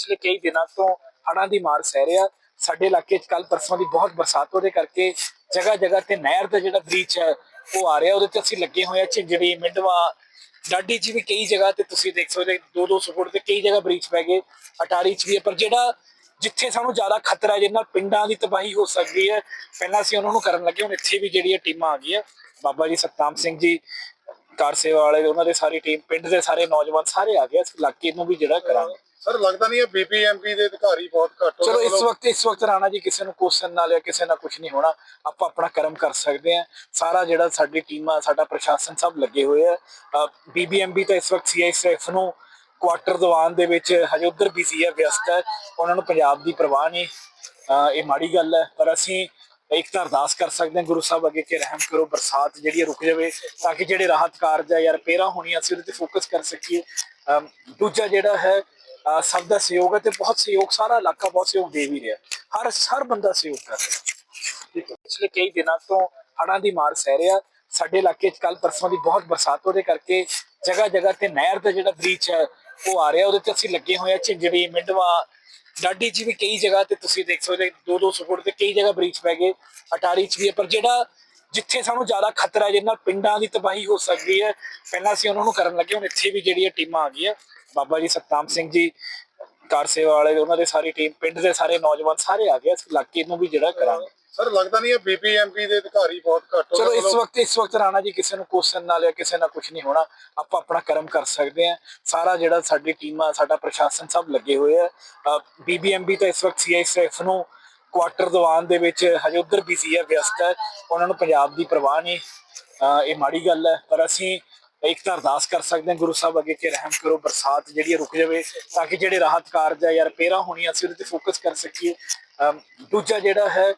ਪਿਛਲੇ ਕਈ ਦਿਨਾਂ ਤੋਂ ਹੜਾਂ ਦੀ ਮਾਰ ਸਹਿ ਰਿਹਾ। ਸਾਡੇ ਇਲਾਕੇ 'ਚ ਕੱਲ ਪਰਸੋਂ ਦੀ ਬਹੁਤ ਬਰਸਾਤ ਉਹਦੇ ਕਰਕੇ ਜਗ੍ਹਾ ਜਗ੍ਹਾ ਤੇ ਨਹਿਰ ਦਾ ਜਿਹੜਾ ਬ੍ਰੀਚ ਹੈ, ਉਹ ਆ ਰਿਹਾ। ਉਹਦੇ ਤੇ ਅਸੀਂ ਲੱਗੇ ਹੋਏ ਆ ਝਿੰਜੜੀ, ਮਿੰਡਵਾ ਡਾਡੀ 'ਚ ਵੀ ਕਈ ਜਗ੍ਹਾ ਤੇ ਤੁਸੀਂ ਦੇਖ ਸਕਦੇ ਦੋ ਦੋ ਸੌ ਫੁੱਟ ਤੇ ਕਈ ਜਗ੍ਹਾ ਬ੍ਰੀਚ ਪੈ ਗਏ, ਅਟਾਰੀ 'ਚ ਵੀ ਹੈ। ਪਰ ਜਿਹੜਾ ਜਿੱਥੇ ਸਾਨੂੰ ਜ਼ਿਆਦਾ ਖਤਰਾ ਹੈ ਜਿਹਦੇ ਪਿੰਡਾਂ ਦੀ ਤਬਾਹੀ ਹੋ ਸਕਦੀ ਹੈ, ਪਹਿਲਾਂ ਅਸੀਂ ਉਹਨਾਂ ਨੂੰ ਕਰਨ ਲੱਗੇ। ਹੁਣ ਇੱਥੇ ਵੀ ਜਿਹੜੀਆਂ ਟੀਮਾਂ ਆ ਗਈਆਂ, ਬਾਬਾ ਜੀ ਸਤਨਾਮ ਸਿੰਘ ਜੀ, ਕਾਰ ਸੇਵਾ ਵਾਲੇ, ਉਹਨਾਂ ਦੇ ਸਾਰੀ ਟੀਮ, ਪਿੰਡ ਦੇ ਸਾਰੇ ਨੌਜਵਾਨ ਸਾਰੇ ਆ ਗਏ। ਇਸ ਇਲਾਕੇ ਨੂੰ ਵੀ ਜਿਹੜਾ ਕਰਾਂਗੇ। ਸਰ, ਲੱਗਦਾ ਨਹੀਂ ਹੈ ਬੀਬੀਐਮਪੀ ਦੇ ਅਧਿਕਾਰੀ ਬਹੁਤ ਘੱਟ ਚਲੋ, ਇਸ ਵਕਤ ਇਸ ਵਕਤ ਰਾਣਾ ਜੀ, ਕਿਸੇ ਨੂੰ ਕੁਐਸਚਨ ਨਾਲ ਜਾਂ ਕਿਸੇ ਨਾਲ ਕੁਝ ਨਹੀਂ ਹੋਣਾ। ਆਪਾਂ ਆਪਣਾ ਕਰਮ ਕਰ ਸਕਦੇ ਆ ਸਾਰਾ ਜਿਹੜਾ ਸਾਡੀ ਟੀਮਾਂ, ਸਾਡਾ ਪ੍ਰਸ਼ਾਸਨ ਸਭ ਲੱਗੇ ਹੋਏ ਆ। ਬੀਬੀਐਮਬੀ ਤਾਂ ਇਸ ਵਕਤ ਸੀਆਈਐਸਐਫ ਨੂੰ ਕੁਆਟਰ ਦੀਵਾਨ ਦੇ ਵਿੱਚ ਹਜੇ ਉਧਰ ਬਿਜ਼ੀ ਹੈ ਵਿਅਸਤ ਹੈ ਉਹਨਾਂ ਨੂੰ ਪੰਜਾਬ ਦੀ ਪਰਵਾਹ ਨਹੀਂ। ਇਹ ਮਾੜੀ ਗੱਲ ਹੈ ਪਰ ਅਸੀਂ ਇੱਕ ਤਾਂ ਅਰਦਾਸ ਕਰ ਸਕਦੇ ਹਾਂ ਗੁਰੂ ਸਾਹਿਬ ਅੱਗੇ ਕਿ ਰਹਿਮ ਕਰੋ, ਬਰਸਾਤ ਜਿਹੜੀ ਹੈ ਰੁਕ ਜਾਵੇ, ਤਾਂ ਕਿ ਜਿਹੜੇ ਰਾਹਤ ਕਾਰਜ ਹੈ ਜਾਂ ਰਿਪੇਅਰਾਂ ਹੋਣੀਆਂ, ਅਸੀਂ ਉਹਦੇ ਤੇ ਫੋਕਸ ਕਰ ਸਕੀਏ। ਦੂਜਾ ਜਿਹੜਾ ਹੈ ਸਭ ਦਾ ਸਹਿਯੋਗ ਹੈ ਤੇ ਬਹੁਤ ਸਹਿਯੋਗ, ਸਾਰਾ ਇਲਾਕਾ ਬਹੁਤ ਸਹਿਯੋਗ ਦੇ ਵੀ ਰਿਹਾ। ਹਰ ਹਰ ਬੰਦਾ ਸਹਿਯੋਗ ਕਰ ਰਿਹਾ। ਪਿਛਲੇ ਕਈ ਦਿਨਾਂ ਤੋਂ ਹੜ੍ਹਾਂ ਦੀ ਮਾਰ ਸਹਿ ਰਿਹਾ। ਸਾਡੇ ਇਲਾਕੇ 'ਚ ਕੱਲ ਪਰਸੋਂ ਦੀ ਬਹੁਤ ਬਰਸਾਤ, ਉਹਦੇ ਕਰਕੇ ਜਗ੍ਹਾ ਜਗ੍ਹਾ ਤੇ ਨਹਿਰ ਦਾ ਜਿਹੜਾ ਬ੍ਰੀਚ ਹੈ, ਉਹ ਆ ਰਿਹਾ। ਉਹਦੇ ਤੇ ਅਸੀਂ ਲੱਗੇ ਹੋਏ ਆ ਝਿੰਜੜੀ, ਮਿੰਡਵਾ ਡਾਡੀ 'ਚ ਵੀ ਕਈ ਜਗ੍ਹਾ ਤੇ ਤੁਸੀਂ ਦੇਖ ਸਕਦੇ ਦੋ ਦੋ ਸੌ ਫੁੱਟ ਤੇ ਕਈ ਜਗ੍ਹਾ ਬ੍ਰੀਚ ਪੈ ਗਏ, ਅਟਾਰੀ 'ਚ ਵੀ ਹੈ। ਪਰ ਜਿਹੜਾ ਜਿੱਥੇ ਸਾਨੂੰ ਜ਼ਿਆਦਾ ਖਤਰਾ ਹੈ, ਜਿਹਦੇ ਪਿੰਡਾਂ ਦੀ ਤਬਾਹੀ ਹੋ ਸਕਦੀ ਹੈ, ਪਹਿਲਾਂ ਅਸੀਂ ਉਹਨਾਂ ਨੂੰ ਕਰਨ ਲੱਗੇ ਹੁਣ ਇੱਥੇ ਵੀ ਜਿਹੜੀਆਂ ਟੀਮਾਂ ਆ ਗਈਆਂ ਬਾਬਾ ਜੀ ਸਤਨਾਮ ਸਿੰਘ ਜੀ ਕਾਰ ਸੇਵਾ ਵਾਲੇ ਉਹਨਾਂ ਦੇ ਸਾਰੀ ਟੀਮ ਪਿੰਡ ਦੇ ਸਾਰੇ ਨੌਜਵਾਨ ਸਾਰੇ ਆ ਗਏ ਇਸ ਇਲਾਕੇ ਨੂੰ ਵੀ ਜਿਹੜਾ ਕਰਾਂਗੇ। ਸਰ ਲੱਗਦਾ ਨਹੀਂ ਹੈ ਬੀਬੀਐਮਪੀ ਦੇ ਅਧਿਕਾਰੀ ਬਹੁਤ ਘੱਟ ਹੋ ਚਲੋ। ਇਸ ਵਕਤ ਇਸ ਵਕਤ ਰਾਣਾ ਜੀ ਕਿਸੇ ਨੂੰ ਕੁਐਸਚਨ ਨਾਲ ਜਾਂ ਕਿਸੇ ਨਾਲ ਕੁਝ ਨਹੀਂ ਹੋਣਾ। ਆਪਾਂ ਆਪਣਾ ਕਰਮ ਕਰ ਸਕਦੇ ਆ ਸਾਰਾ ਜਿਹੜਾ ਸਾਡੀ ਟੀਮਾਂ ਸਾਡਾ ਪ੍ਰਸ਼ਾਸਨ ਸਭ ਲੱਗੇ ਹੋਏ ਆ। ਬੀਬੀਐਮਬੀ ਤਾਂ ਇਸ ਵਕਤ ਸੀਆਈਐਸਐਫ ਨੂੰ ਕੁਆਟਰ ਦੀਵਾਨ ਦੇ ਵਿੱਚ ਹਜੇ ਉਧਰ ਬਿਜ਼ੀ ਹੈ ਵਿਅਸਤ ਹੈ। ਉਹਨਾਂ ਨੂੰ ਪੰਜਾਬ ਦੀ ਪਰਵਾਹ ਨਹੀਂ। ਇਹ ਮਾੜੀ ਗੱਲ ਹੈ। ਪਰ ਅਸੀਂ ਇੱਕ ਤਾਂ ਅਰਦਾਸ ਕਰ ਸਕਦੇ ਹਾਂ ਗੁਰੂ ਸਾਹਿਬ ਅੱਗੇ ਕਿ ਰਹਿਮ ਕਰੋ, ਬਰਸਾਤ ਜਿਹੜੀ ਰੁਕ ਜਾਵੇ ਤਾਂ ਕਿ ਜਿਹੜੇ ਰਾਹਤ ਕਾਰਜ ਹੈ ਜਾਂ ਰਿਪੇਅਰਾਂ ਹੋਣੀਆਂ ਅਸੀਂ ਉਹਦੇ ਤੇ ਫੋਕਸ ਕਰ ਸਕੀਏ। ਦੂਜਾ ਜਿਹੜਾ ਹੈ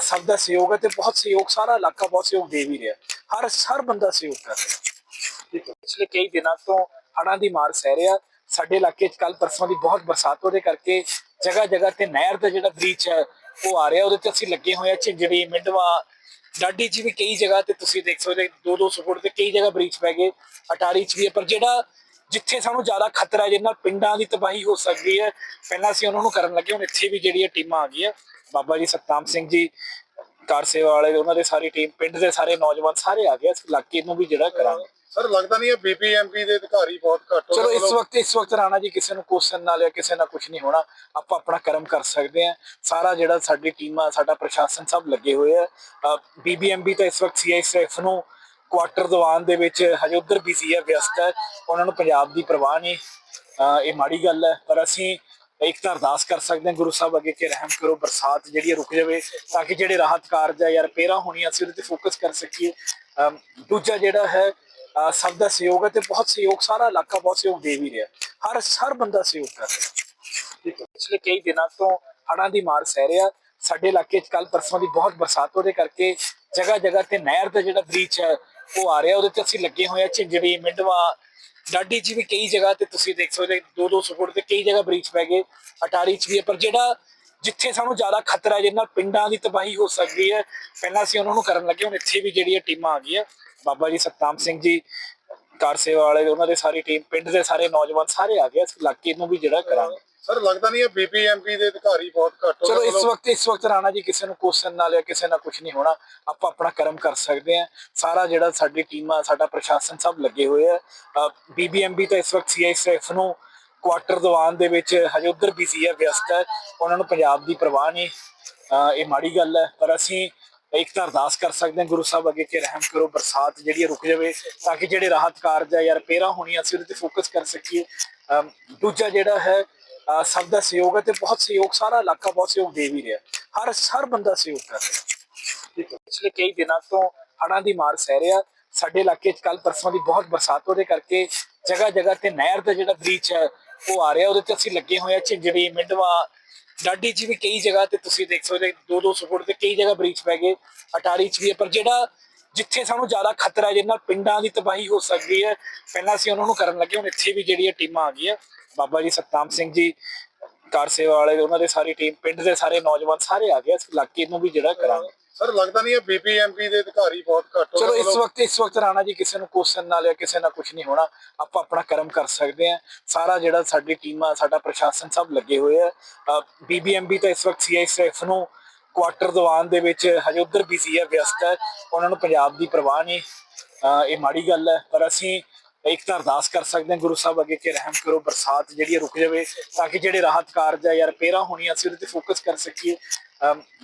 ਸਭ ਦਾ ਸਹਿਯੋਗ ਹੈ ਤੇ ਬਹੁਤ ਸਹਿਯੋਗ, ਸਾਰਾ ਇਲਾਕਾ ਬਹੁਤ ਸਹਿਯੋਗ ਦੇ ਵੀ ਰਿਹਾ। ਹਰ ਹਰ ਬੰਦਾ ਸਹਿਯੋਗ ਕਰ ਰਿਹਾ। ਪਿਛਲੇ ਕਈ ਦਿਨਾਂ ਤੋਂ ਹੜਾਂ ਦੀ ਮਾਰ ਸਹਿ ਰਿਹਾ। ਸਾਡੇ ਇਲਾਕੇ 'ਚ ਕੱਲ ਪਰਸੋਂ ਦੀ ਬਹੁਤ ਬਰਸਾਤ ਉਹਦੇ ਕਰਕੇ ਜਗ੍ਹਾ ਜਗ੍ਹਾ ਤੇ ਨਹਿਰ ਦਾ ਜਿਹੜਾ ਬ੍ਰੀਚ ਹੈ, ਉਹ ਆ ਰਿਹਾ। ਉਹਦੇ ਤੇ ਅਸੀਂ ਲੱਗੇ ਹੋਏ ਆ ਝਿੰਜੜੀ, ਮਿੰਡਵਾ ਡਾਡੀ 'ਚ ਵੀ ਕਈ ਜਗ੍ਹਾ ਤੇ ਤੁਸੀਂ ਦੇਖ ਸਕਦੇ ਦੋ ਦੋ ਸੌ ਫੁੱਟ ਤੇ ਕਈ ਜਗ੍ਹਾ ਬ੍ਰੀਚ ਪੈ ਗਏ, ਅਟਾਰੀ 'ਚ ਵੀ ਹੈ, ਪਰ ਜਿਹੜਾ ਜਿੱਥੇ ਸਾਨੂੰ ਜ਼ਿਆਦਾ ਖਤਰਾ ਹੈ, ਜਿਹਦੇ ਨਾਲ ਪਿੰਡਾਂ ਦੀ ਤਬਾਹੀ ਹੋ ਸਕਦੀ ਹੈ, ਪਹਿਲਾਂ ਅਸੀਂ ਉਹਨਾਂ ਨੂੰ ਕਰਨ ਲੱਗੇ, ਹੁਣ ਇੱਥੇ ਵੀ ਜਿਹੜੀ ਟੀਮਾਂ ਆ ਗਈਆਂ, ਬਾਬਾ ਜੀ ਸਤਨਾਮ ਸਿੰਘ ਜੀ, ਕਾਰ ਸੇਵਾ ਵਾਲੇ, ਉਹਨਾਂ ਦੇ ਸਾਰੀ ਟੀਮ ਪਿੰਡ ਦੇ ਸਾਰੇ ਨੌਜਵਾਨ ਸਾਰੇ ਆ ਗਏ, ਇਸ ਇਲਾਕੇ ਨੂੰ ਵੀ ਜਿਹੜਾ ਕਰਾਂਗੇ। ਸਰ ਲੱਗਦਾ ਨਹੀਂ ਹੈ ਬੀਬੀਐਮਪੀ ਦੇ ਅਧਿਕਾਰੀ ਬਹੁਤ ਘੱਟ ਹੋ ਚਲੋ। ਇਸ ਵਕਤ ਇਸ ਵਕਤ ਰਾਣਾ ਜੀ ਕਿਸੇ ਨੂੰ ਕੁਐਸਚਨ ਨਾਲ ਜਾਂ ਕਿਸੇ ਨਾਲ ਕੁਝ ਨਹੀਂ ਹੋਣਾ। ਆਪਾਂ ਆਪਣਾ ਕਰਮ ਕਰ ਸਕਦੇ ਆ ਸਾਰਾ ਜਿਹੜਾ ਸਾਡੀ ਟੀਮਾਂ ਸਾਡਾ ਪ੍ਰਸ਼ਾਸਨ ਸਭ ਲੱਗੇ ਹੋਏ ਆ। ਬੀਬੀਐਮਬੀ ਤਾਂ ਇਸ ਵਕਤ ਸੀਆਈਐਸਐਫ ਨੂੰ ਕੁਆਟਰ ਦੀਵਾਨ ਦੇ ਵਿੱਚ ਹਜੇ ਉਧਰ ਬਿਜ਼ੀ ਹੈ ਵਿਅਸਤ ਹੈ ਉਹਨਾਂ ਨੂੰ ਪੰਜਾਬ ਦੀ ਪਰਵਾਹ ਨਹੀਂ। ਇਹ ਮਾੜੀ ਗੱਲ ਹੈ ਪਰ ਅਸੀਂ ਇੱਕ ਤਾਂ ਅਰਦਾਸ ਕਰ ਸਕਦੇ ਹਾਂ ਗੁਰੂ ਸਾਹਿਬ ਅੱਗੇ ਕਿ ਰਹਿਮ ਕਰੋ ਬਰਸਾਤ ਜਿਹੜੀ ਰੁਕ ਜਾਵੇ ਤਾਂ ਕਿ ਜਿਹੜੇ ਰਾਹਤ ਕਾਰਜ ਹੈ ਜਾਂ ਰਿਪੇਅਰਾਂ ਹੋਣੀਆਂ ਅਸੀਂ ਉਹਦੇ ਤੇ ਫੋਕਸ ਕਰ ਸਕੀਏ। ਦੂਜਾ ਜਿਹੜਾ ਹੈ ਸਭ ਦਾ ਸਹਿਯੋਗ ਹੈ ਤੇ ਬਹੁਤ ਸਹਿਯੋਗ, ਸਾਰਾ ਇਲਾਕਾ ਬਹੁਤ ਸਹਿਯੋਗ ਦੇ ਵੀ ਰਿਹਾ। ਹਰ ਹਰ ਬੰਦਾ ਸਹਿਯੋਗ ਕਰ ਰਿਹਾ। ਪਿਛਲੇ ਕਈ ਦਿਨਾਂ ਤੋਂ ਹੜਾਂ ਦੀ ਮਾਰ ਸਹਿ ਰਿਹਾ। ਸਾਡੇ ਇਲਾਕੇ 'ਚ ਕੱਲ ਪਰਸੋਂ ਦੀ ਬਹੁਤ ਬਰਸਾਤ, ਉਹਦੇ ਕਰਕੇ ਜਗ੍ਹਾ ਜਗ੍ਹਾ ਤੇ ਨਹਿਰ ਦਾ ਜਿਹੜਾ ਬ੍ਰੀਚ ਹੈ, ਉਹ ਆ ਰਿਹਾ। ਉਹਦੇ ਤੇ ਅਸੀਂ ਲੱਗੇ ਹੋਏ ਆ ਝਿੰਜੜੀ, ਮਿੰਡਵਾ ਡਾਡੀ 'ਚ ਵੀ ਕਈ ਜਗ੍ਹਾ ਤੇ ਤੁਸੀਂ ਦੇਖ ਸਕਦੇ ਦੋ ਦੋ ਸੌ ਫੁੱਟ ਤੇ ਕਈ ਜਗ੍ਹਾ ਬ੍ਰੀਚ ਪੈ ਗਏ, ਅਟਾਰੀ 'ਚ ਵੀ ਹੈ। ਪਰ ਜਿਹੜਾ ਜਿੱਥੇ ਸਾਨੂੰ ਜ਼ਿਆਦਾ ਖਤਰਾ ਜਿਹਨਾਂ ਪਿੰਡਾਂ ਦੀ ਤਬਾਹੀ ਹੋ ਸਕਦੀ ਹੈ, ਪਹਿਲਾਂ ਅਸੀਂ ਉਹਨਾਂ ਨੂੰ ਕਰਨ ਲੱਗੇ ਹੁਣ ਇੱਥੇ ਵੀ ਜਿਹੜੀ ਟੀਮਾਂ ਆ ਗਈਆਂ। ਬਾਬਾ ਜੀ ਸਤਨਾਮ ਸਿੰਘ ਜੀ ਕਾਰ ਸੇਵਾ ਵਾਲੇ ਉਹਨਾਂ ਦੇ ਸਾਰੀ ਟੀਮ ਪਿੰਡ ਦੇ ਸਾਰੇ ਨੌਜਵਾਨ ਸਾਰੇ ਆ ਗਏ ਇਸ ਇਲਾਕੇ ਨੂੰ ਵੀ ਜਿਹੜਾ ਕਰਾਂਗੇ। ਸਰ ਲੱਗਦਾ ਨਹੀਂ ਹੈ ਬੀਬੀਐਮਪੀ ਦੇ ਅਧਿਕਾਰੀ ਬਹੁਤ ਘੱਟ ਹੋ ਚਲੋ। ਇਸ ਵਕਤ ਇਸ ਵਕਤ ਰਾਣਾ ਜੀ ਕਿਸੇ ਨੂੰ ਕੁਐਸਚਨ ਨਾਲ ਜਾਂ ਕਿਸੇ ਨਾਲ ਕੁਝ ਨਹੀਂ ਹੋਣਾ ਆਪਾਂ ਆਪਣਾ ਕਰਮ ਕਰ ਸਕਦੇ ਆ ਸਾਰਾ ਜਿਹੜਾ ਸਾਡੀ ਟੀਮਾਂ ਸਾਡਾ ਪ੍ਰਸ਼ਾਸਨ ਸਭ ਲੱਗੇ ਹੋਏ ਆ। ਬੀਬੀਐਮਬੀ ਤਾਂ ਇਸ ਵਕਤ ਸੀਆਈਐਸਐਫ ਨੂੰ ਕੁਆਟਰ ਦੀਵਾਨ ਦੇ ਵਿੱਚ ਹਜੇ ਉਧਰ ਬਿਜ਼ੀ ਹੈ ਵਿਅਸਤ ਹੈ ਉਹਨਾਂ ਨੂੰ ਪੰਜਾਬ ਦੀ ਪਰਵਾਹ ਨਹੀਂ। ਇਹ ਮਾੜੀ ਗੱਲ ਹੈ ਪਰ ਅਸੀਂ ਇੱਕ ਤਾਂ ਅਰਦਾਸ ਕਰ ਸਕਦੇ ਹਾਂ ਗੁਰੂ ਸਾਹਿਬ ਅੱਗੇ ਕਿ ਰਹਿਮ ਕਰੋ, ਬਰਸਾਤ ਜਿਹੜੀ ਰੁਕ ਜਾਵੇ ਤਾਂ ਕਿ ਜਿਹੜੇ ਰਾਹਤ ਕਾਰਜ ਹੈ ਜਾਂ ਰਿਪੇਅਰਾਂ ਹੋਣੀਆਂ ਅਸੀਂ ਉਹਦੇ ਤੇ ਫੋਕਸ ਕਰ ਸਕੀਏ। ਦੂਜਾ ਜਿਹੜਾ ਹੈ ਸਭ ਦਾ ਸਹਿਯੋਗ ਹੈ ਤੇ ਬਹੁਤ ਸਹਿਯੋਗ, ਸਾਰਾ ਇਲਾਕਾ ਬਹੁਤ ਸਹਿਯੋਗ ਦੇ ਵੀ ਰਿਹਾ। ਹਰ ਹਰ ਬੰਦਾ ਸਹਿਯੋਗ ਕਰ ਰਿਹਾ। ਪਿਛਲੇ ਕਈ ਦਿਨਾਂ ਤੋਂ ਹੜ੍ਹਾਂ ਦੀ ਮਾਰ ਸਹਿ ਰਿਹਾ। ਸਾਡੇ ਇਲਾਕੇ 'ਚ ਕੱਲ ਪਰਸੋਂ ਦੀ ਬਹੁਤ ਬਰਸਾਤ, ਉਹਦੇ ਕਰਕੇ ਜਗ੍ਹਾ ਜਗ੍ਹਾ ਤੇ ਨਹਿਰ ਦਾ ਜਿਹੜਾ ਬ੍ਰੀਚ ਹੈ, ਉਹ ਆ ਰਿਹਾ। ਉਹਦੇ ਤੇ ਅਸੀਂ ਲੱਗੇ ਹੋਏ ਆ ਝਿੰਜੜੀ, ਮਿੰਡਵਾ ਡਾਡੀ ਚ ਵੀ ਕਈ ਜਗ੍ਹਾ ਤੇ ਤੁਸੀਂ ਦੇਖ ਸਕਦੇ ਦੋ ਦੋ ਸੌ ਫੁੱਟ ਤੇ ਕਈ ਜਗ੍ਹਾ ਬ੍ਰੀਚ ਪੈ ਗਏ, ਅਟਾਰੀ ਚ ਵੀ ਹੈ, ਪਰ ਜਿਹੜਾ ਜਿੱਥੇ ਸਾਨੂੰ ਜ਼ਿਆਦਾ ਖਤਰਾ ਹੈ ਜਿਹਦੇ ਨਾਲ ਪਿੰਡਾਂ ਦੀ ਤਬਾਹੀ ਹੋ ਸਕਦੀ ਹੈ, ਪਹਿਲਾਂ ਅਸੀਂ ਉਹਨਾਂ ਨੂੰ ਕਰਨ ਲੱਗੇ, ਹੁਣ ਇੱਥੇ ਵੀ ਜਿਹੜੀ ਇਹ ਟੀਮਾਂ ਆ ਗਈਆਂ, ਬਾਬਾ ਜੀ ਸਤਨਾਮ ਸਿੰਘ ਜੀ, ਕਾਰ ਸੇਵਾ ਵਾਲੇ, ਉਹਨਾਂ ਦੇ ਸਾਰੀ ਟੀਮ ਪਿੰਡ ਦੇ ਸਾਰੇ ਨੌਜਵਾਨ ਸਾਰੇ ਆ ਗਏ, ਇਸ ਇਲਾਕੇ ਨੂੰ ਵੀ ਜਿਹੜਾ ਕਰਾਂਗੇ। ਸਰ, ਲੱਗਦਾ ਨਹੀਂ ਹੈ ਬੀਬੀਐਮਪੀ ਦੇ ਅਧਿਕਾਰੀ ਬਹੁਤ ਘੱਟ ਹੋ ਚਲੋ, ਇਸ ਵਕਤ ਇਸ ਵਕਤ ਰਾਣਾ ਜੀ ਕਿਸੇ ਨੂੰ ਕੁਐਸਚਨ ਨਾਲ ਜਾਂ ਕਿਸੇ ਨਾਲ ਕੁਝ ਨਹੀਂ ਹੋਣਾ। ਆਪਾਂ ਆਪਣਾ ਕਰਮ ਕਰ ਸਕਦੇ ਆ ਸਾਰਾ ਜਿਹੜਾ ਸਾਡੀ ਟੀਮਾਂ, ਸਾਡਾ ਪ੍ਰਸ਼ਾਸਨ ਸਭ ਲੱਗੇ ਹੋਏ ਆ। ਬੀਬੀਐਮਬੀ ਤਾਂ ਇਸ ਵਕਤ ਸੀਆਈਐਸਐਫ ਨੂੰ ਕੁਆਟਰ ਦੀਵਾਨ ਦੇ ਵਿੱਚ ਹਜੇ ਉਧਰ ਬਿਜ਼ੀ ਹੈ ਵਿਅਸਤ ਹੈ। ਉਹਨਾਂ ਨੂੰ ਪੰਜਾਬ ਦੀ ਪਰਵਾਹ ਨਹੀਂ। ਇਹ ਮਾੜੀ ਗੱਲ ਹੈ। ਪਰ ਅਸੀਂ ਇੱਕ ਤਾਂ ਅਰਦਾਸ ਕਰ ਸਕਦੇ ਹਾਂ, ਗੁਰੂ ਸਾਹਿਬ ਅੱਗੇ ਕਿ ਰਹਿਮ ਕਰੋ, ਬਰਸਾਤ ਜਿਹੜੀ ਰੁਕ ਜਾਵੇ, ਤਾਂ ਕਿ ਜਿਹੜੇ ਰਾਹਤ ਕਾਰਜ ਹੈ ਜਾਂ ਰਿਪੇਅਰਾਂ ਹੋਣੀਆਂ, ਅਸੀਂ ਉਹਦੇ ਤੇ ਫੋਕਸ ਕਰ ਸਕੀਏ।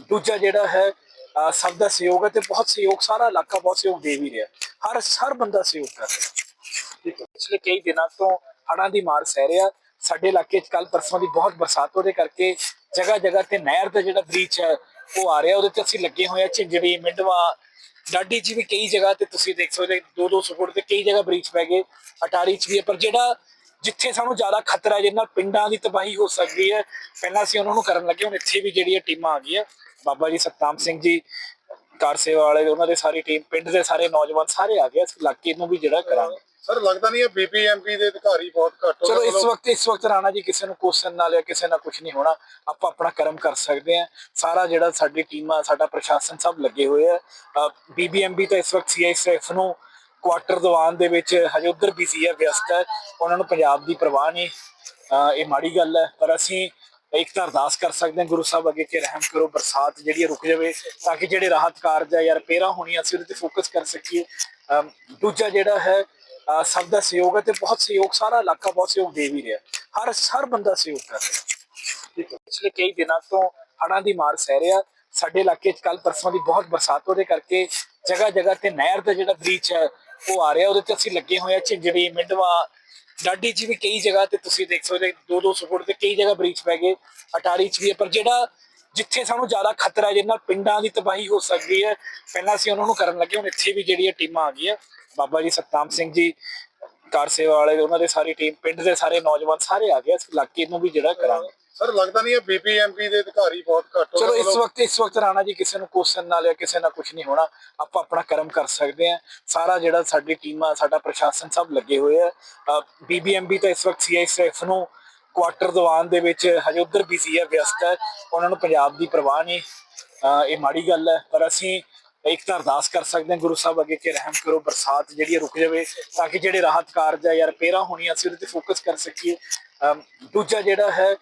ਦੂਜਾ ਜਿਹੜਾ ਹੈ ਸਭ ਦਾ ਸਹਿਯੋਗ ਹੈ ਤੇ ਬਹੁਤ ਸਹਿਯੋਗ, ਸਾਰਾ ਇਲਾਕਾ ਬਹੁਤ ਸਹਿਯੋਗ ਦੇ ਵੀ ਰਿਹਾ। ਹਰ ਹਰ ਬੰਦਾ ਸਹਿਯੋਗ ਕਰ ਰਿਹਾ। ਪਿਛਲੇ ਕਈ ਦਿਨਾਂ ਤੋਂ ਹੜ੍ਹਾਂ ਦੀ ਮਾਰ ਸਹਿ ਰਿਹਾ। ਸਾਡੇ ਇਲਾਕੇ 'ਚ ਕੱਲ ਪਰਸੋਂ ਦੀ ਬਹੁਤ ਬਰਸਾਤ ਉਹਦੇ ਕਰਕੇ ਜਗ੍ਹਾ ਜਗ੍ਹਾ ਤੇ ਨਹਿਰ ਦਾ ਜਿਹੜਾ ਬ੍ਰੀਚ ਹੈ, ਉਹ ਆ ਰਿਹਾ। ਉਹਦੇ ਤੇ ਅਸੀਂ ਲੱਗੇ ਹੋਏ ਆ ਝਿੰਜੜੀ, ਮਿੰਡਵਾ ਡਾਡੀ ਚ ਵੀ ਕਈ ਜਗ੍ਹਾ ਤੇ ਤੁਸੀਂ ਦੇਖ ਸਕਦੇ ਦੋ ਦੋ ਸੌ ਫੁੱਟ ਤੇ ਕਈ ਜਗ੍ਹਾ ਬ੍ਰੀਚ ਪੈ ਗਏ, ਅਟਾਰੀ ਚ ਵੀ ਹੈ। ਪਰ ਜਿਹੜਾ ਜਿੱਥੇ ਸਾਨੂੰ ਜ਼ਿਆਦਾ ਖਤਰਾ ਹੈ, ਜਿਹਦੇ ਪਿੰਡਾਂ ਦੀ ਤਬਾਹੀ ਹੋ ਸਕਦੀ ਹੈ, ਪਹਿਲਾਂ ਅਸੀਂ ਉਹਨਾਂ ਨੂੰ ਕਰਨ ਲੱਗੇ ਹੁਣ ਇੱਥੇ ਵੀ ਜਿਹੜੀ ਟੀਮਾਂ ਆ ਗਈਆਂ। ਬਾਬਾ ਜੀ ਸਤਨਾਮ ਸਿੰਘ ਜੀ ਕਾਰ ਸੇਵਾ ਵਾਲੇ ਉਹਨਾਂ ਦੇ ਸਾਰੀ ਟੀਮ ਪਿੰਡ ਦੇ ਸਾਰੇ ਨੌਜਵਾਨ ਸਾਰੇ ਆ ਗਏ ਇਸ ਇਲਾਕੇ ਨੂੰ ਵੀ ਜਿਹੜਾ ਕਰਾਂਗੇ ਸਰ ਲੱਗਦਾ ਨਹੀਂ ਹੈ ਬੀਬੀਐਮਪੀ ਦੇ ਅਧਿਕਾਰੀ ਬਹੁਤ ਘੱਟ ਹੋ ਚਲੋ। ਇਸ ਵਕਤ ਇਸ ਵਕਤ ਰਾਣਾ ਜੀ ਕਿਸੇ ਨੂੰ ਕੁਐਸਚਨ ਨਾਲ ਜਾਂ ਕਿਸੇ ਨਾਲ ਕੁਝ ਨਹੀਂ ਹੋਣਾ ਆਪਾਂ ਆਪਣਾ ਕਰਮ ਕਰ ਸਕਦੇ ਆ ਸਾਰਾ ਜਿਹੜਾ ਸਾਡੀ ਟੀਮਾਂ ਸਾਡਾ ਪ੍ਰਸ਼ਾਸਨ ਸਭ ਲੱਗੇ ਹੋਏ ਆ। ਬੀਬੀਐਮਬੀ ਤਾਂ ਇਸ ਵਕਤ ਸੀਆਈਐਸਐਫ ਨੂੰ ਕੁਆਟਰ ਦੀਵਾਨ ਦੇ ਵਿੱਚ ਹਜੇ ਉਧਰ ਬਿਜ਼ੀ ਹੈ ਵਿਅਸਤ ਹੈ। ਉਹਨਾਂ ਨੂੰ ਪੰਜਾਬ ਦੀ ਪਰਵਾਹ ਨਹੀਂ। ਇਹ ਮਾੜੀ ਗੱਲ ਹੈ ਪਰ ਅਸੀਂ ਇੱਕ ਤਾਂ ਅਰਦਾਸ ਕਰ ਸਕਦੇ ਹਾਂ ਗੁਰੂ ਸਾਹਿਬ ਅੱਗੇ ਕਿ ਰਹਿਮ ਕਰੋ, ਬਰਸਾਤ ਜਿਹੜੀ ਰੁਕ ਜਾਵੇ ਤਾਂ ਕਿ ਜਿਹੜੇ ਰਾਹਤ ਕਾਰਜ ਹੈ ਜਾਂ ਰਿਪੇਅਰਾਂ ਹੋਣੀਆਂ ਅਸੀਂ ਉਹਦੇ ਤੇ ਫੋਕਸ ਕਰ ਸਕੀਏ। ਦੂਜਾ ਜਿਹੜਾ ਹੈ ਸਭ ਦਾ ਸਹਿਯੋਗ ਹੈ ਤੇ ਬਹੁਤ ਸਹਿਯੋਗ, ਸਾਰਾ ਇਲਾਕਾ ਬਹੁਤ ਸਹਿਯੋਗ ਦੇ ਵੀ ਰਿਹਾ। ਹਰ ਹਰ ਬੰਦਾ ਸਹਿਯੋਗ ਕਰ ਰਿਹਾ। ਪਿਛਲੇ ਕਈ ਦਿਨਾਂ ਤੋਂ ਹੜਾਂ ਦੀ ਮਾਰ ਸਹਿ ਰਿਹਾ। ਸਾਡੇ ਇਲਾਕੇ 'ਚ ਕੱਲ ਪਰਸੋਂ ਦੀ ਬਹੁਤ ਬਰਸਾਤ ਉਹਦੇ ਕਰਕੇ ਜਗ੍ਹਾ ਜਗ੍ਹਾ ਤੇ ਨਹਿਰ ਦਾ ਜਿਹੜਾ ਬ੍ਰੀਚ ਹੈ, ਉਹ ਆ ਰਿਹਾ। ਉਹਦੇ ਤੇ ਅਸੀਂ ਲੱਗੇ ਹੋਏ ਆ ਝਿੰਜੜੀ, ਮਿੰਡਵਾ ਡਾਢੀ ਚ ਵੀ ਕਈ ਜਗ੍ਹਾ ਤੇ ਤੁਸੀਂ ਦੇਖ ਸਕਦੇ ਦੋ ਦੋ ਸੌ ਫੁੱਟ ਤੇ ਕਈ ਜਗ੍ਹਾ ਬ੍ਰੀਚ ਪੈ ਗਏ, ਅਟਾਰੀ ਚ ਵੀ ਹੈ, ਪਰ ਜਿਹੜਾ ਜਿੱਥੇ ਸਾਨੂੰ ਜ਼ਿਆਦਾ ਖਤਰਾ ਹੈ, ਜਿਹਦੇ ਨਾਲ ਪਿੰਡਾਂ ਦੀ ਤਬਾਹੀ ਹੋ ਸਕਦੀ ਹੈ, ਪਹਿਲਾਂ ਅਸੀਂ ਉਹਨਾਂ ਨੂੰ ਕਰਨ ਲੱਗੇ, ਹੁਣ ਇੱਥੇ ਵੀ ਜਿਹੜੀਆਂ ਟੀਮਾਂ ਆ ਗਈਆਂ, ਬਾਬਾ ਜੀ ਸਤਨਾਮ ਸਿੰਘ ਜੀ, ਕਾਰ ਸੇਵਾ ਵਾਲੇ, ਉਹਨਾਂ ਦੇ ਸਾਰੀ ਟੀਮ ਪਿੰਡ ਦੇ ਸਾਰੇ ਨੌਜਵਾਨ ਸਾਰੇ ਆ ਗਏ, ਇਸ ਇਲਾਕੇ ਨੂੰ ਵੀ ਜਿਹੜਾ ਕਰਾਂਗੇ। ਸਰ ਲੱਗਦਾ ਨਹੀਂ ਹੈ ਬੀਬੀਐਮਪੀ ਦੇ ਅਧਿਕਾਰੀ ਬਹੁਤ ਘੱਟ ਹੋ ਚਲੋ। ਇਸ ਵਕਤ ਇਸ ਵਕਤ ਰਾਣਾ ਜੀ ਕਿਸੇ ਨੂੰ ਕੁਐਸਚਨ ਨਾਲ ਜਾਂ ਕਿਸੇ ਨਾਲ ਕੁਝ ਨਹੀਂ ਹੋਣਾ। ਆਪਾਂ ਆਪਣਾ ਕਰਮ ਕਰ ਸਕਦੇ ਆ ਸਾਰਾ ਜਿਹੜਾ ਸਾਡੀ ਟੀਮਾਂ ਸਾਡਾ ਪ੍ਰਸ਼ਾਸਨ ਸਭ ਲੱਗੇ ਹੋਏ ਆ। ਬੀਬੀਐਮਬੀ ਤਾਂ ਇਸ ਵਕਤ ਸੀਆਈਐਸਐਫ ਨੂੰ ਕੁਆਟਰ ਦੀਵਾਨ ਦੇ ਵਿੱਚ ਹਜੇ ਉਧਰ ਬਿਜ਼ੀ ਹੈ ਵਿਅਸਤ ਹੈ ਉਹਨਾਂ ਨੂੰ ਪੰਜਾਬ ਦੀ ਪਰਵਾਹ ਨਹੀਂ। ਇਹ ਮਾੜੀ ਗੱਲ ਹੈ ਪਰ ਅਸੀਂ ਇੱਕ ਤਾਂ ਅਰਦਾਸ ਕਰ ਸਕਦੇ ਹਾਂ ਗੁਰੂ ਸਾਹਿਬ ਅੱਗੇ ਕਿ ਰਹਿਮ ਕਰੋ ਬਰਸਾਤ ਜਿਹੜੀ ਰੁਕ ਜਾਵੇ ਤਾਂ ਕਿ ਜਿਹੜੇ ਰਾਹਤ ਕਾਰਜ ਹੈ ਜਾਂ ਰਿਪੇਅਰਾਂ ਹੋਣੀਆਂ ਅਸੀਂ ਉਹਦੇ ਤੇ ਫੋਕਸ ਕਰ ਸਕੀਏ। ਦੂਜਾ ਜਿਹੜਾ ਹੈ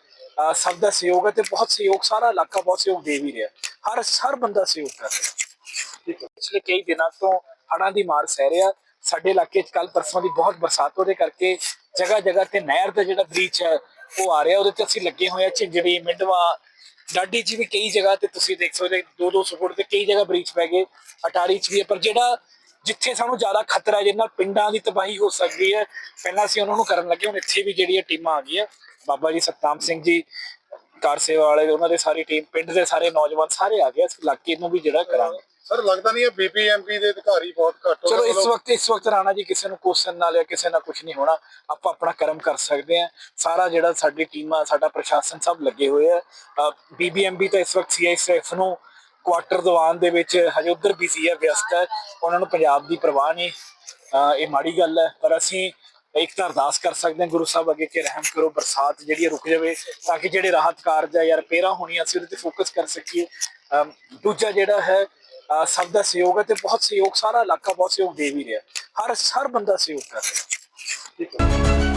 ਸਭ ਦਾ ਸਹਿਯੋਗ ਹੈ ਤੇ ਬਹੁਤ ਸਹਿਯੋਗ, ਸਾਰਾ ਇਲਾਕਾ ਬਹੁਤ ਸਹਿਯੋਗ ਦੇ ਵੀ ਰਿਹਾ ਹਰ ਹਰ ਬੰਦਾ ਸਹਿਯੋਗ ਕਰ ਰਿਹਾ ਪਿਛਲੇ ਕਈ ਦਿਨਾਂ ਤੋਂ ਹੜਾਂ ਦੀ ਮਾਰ ਸਹਿ ਰਿਹਾ ਸਾਡੇ ਇਲਾਕੇ 'ਚ ਕੱਲ ਪਰਸੋਂ ਦੀ ਬਹੁਤ ਬਰਸਾਤ, ਉਹਦੇ ਕਰਕੇ ਜਗ੍ਹਾ ਜਗ੍ਹਾ ਤੇ ਨਹਿਰ ਦਾ ਜਿਹੜਾ ਬ੍ਰੀਚ ਹੈ, ਉਹ ਆ ਰਿਹਾ, ਉਹਦੇ ਤੇ ਅਸੀਂ ਲੱਗੇ ਹੋਏ ਆ ਝਿੰਜੜੀ, ਮਿੰਡਵਾ ਡਾਡੀ ਚ ਵੀ ਕਈ ਜਗ੍ਹਾ ਤੇ ਤੁਸੀਂ ਦੇਖ ਸਕਦੇ ਦੋ ਦੋ ਸੌ ਫੁੱਟ ਤੇ ਕਈ ਜਗ੍ਹਾ ਬ੍ਰੀਚ ਪੈ ਗਏ, ਅਟਾਰੀ ਚ ਵੀ ਹੈ। ਪਰ ਜਿਹੜਾ ਜਿੱਥੇ ਸਾਨੂੰ ਜ਼ਿਆਦਾ ਖਤਰਾ ਜਿਹਨਾਂ ਪਿੰਡਾਂ ਦੀ ਤਬਾਹੀ ਹੋ ਸਕਦੀ ਹੈ, ਪਹਿਲਾਂ ਅਸੀਂ ਉਹਨਾਂ ਨੂੰ ਕਰਨ ਲੱਗੇ ਹੁਣ ਇੱਥੇ ਵੀ ਜਿਹੜੀ ਟੀਮਾਂ ਆ ਗਈਆਂ ਬਾਬਾ ਜੀ ਸਤਨਾਮ ਸਿੰਘ ਜੀ ਕਾਰ ਸੇਵਾ ਵਾਲੇ ਉਹਨਾਂ ਦੇ ਸਾਰੀ ਟੀਮ ਪਿੰਡ ਦੇ ਸਾਰੇ ਨੌਜਵਾਨ ਸਾਰੇ ਆ ਗਏ। ਇਸ ਇਲਾਕੇ ਨੂੰ ਵੀ ਜਿਹੜਾ ਕਰਾਂਗੇ। ਸਰ ਲੱਗਦਾ ਨਹੀਂ ਹੈ ਬੀਬੀਐਮਪੀ ਦੇ ਅਧਿਕਾਰੀ ਬਹੁਤ ਘੱਟ ਹੋ ਚਲੋ। ਇਸ ਵਕਤ ਇਸ ਵਕਤ ਰਾਣਾ ਜੀ ਕਿਸੇ ਨੂੰ ਕੁਐਸਚਨ ਨਾਲ ਜਾਂ ਕਿਸੇ ਨਾਲ ਕੁਝ ਨਹੀਂ ਹੋਣਾ। ਆਪਾਂ ਆਪਣਾ ਕਰਮ ਕਰ ਸਕਦੇ ਆ ਸਾਰਾ ਜਿਹੜਾ ਸਾਡੀ ਟੀਮਾਂ ਸਾਡਾ ਪ੍ਰਸ਼ਾਸਨ ਸਭ ਲੱਗੇ ਹੋਏ ਆ। ਬੀਬੀਐਮਬੀ ਤਾਂ ਇਸ ਵਕਤ ਸੀਆਈਐਸਐਫ ਨੂੰ ਕੁਆਟਰ ਦੀਵਾਨ ਦੇ ਵਿੱਚ ਹਜੇ ਉਧਰ ਬਿਜ਼ੀ ਹੈ ਵਿਅਸਤ ਹੈ ਉਹਨਾਂ ਨੂੰ ਪੰਜਾਬ ਦੀ ਪਰਵਾਹ ਨਹੀਂ। ਇਹ ਮਾੜੀ ਗੱਲ ਹੈ ਪਰ ਅਸੀਂ ਇੱਕ ਤਾਂ ਅਰਦਾਸ ਕਰ ਸਕਦੇ ਹਾਂ ਗੁਰੂ ਸਾਹਿਬ ਅੱਗੇ ਕਿ ਰਹਿਮ ਕਰੋ, ਬਰਸਾਤ ਜਿਹੜੀ ਹੈ ਰੁਕ ਜਾਵੇ ਤਾਂ ਕਿ ਜਿਹੜੇ ਰਾਹਤ ਕਾਰਜ ਆ ਜਾਂ ਰਿਪੇਅਰਾਂ ਹੋਣੀਆਂ ਅਸੀਂ ਉਹਦੇ ਤੇ ਫੋਕਸ ਕਰ ਸਕੀਏ। ਅਮ ਦੂਜਾ ਜਿਹੜਾ ਹੈ ਸਭ ਦਾ ਸਹਿਯੋਗ ਹੈ ਤੇ ਬਹੁਤ ਸਹਿਯੋਗ, ਸਾਰਾ ਇਲਾਕਾ ਬਹੁਤ ਸਹਿਯੋਗ ਦੇ ਵੀ ਰਿਹਾ। ਹਰ ਹਰ ਬੰਦਾ ਸਹਿਯੋਗ ਕਰ ਰਿਹਾ। ਠੀਕ ਹੈ।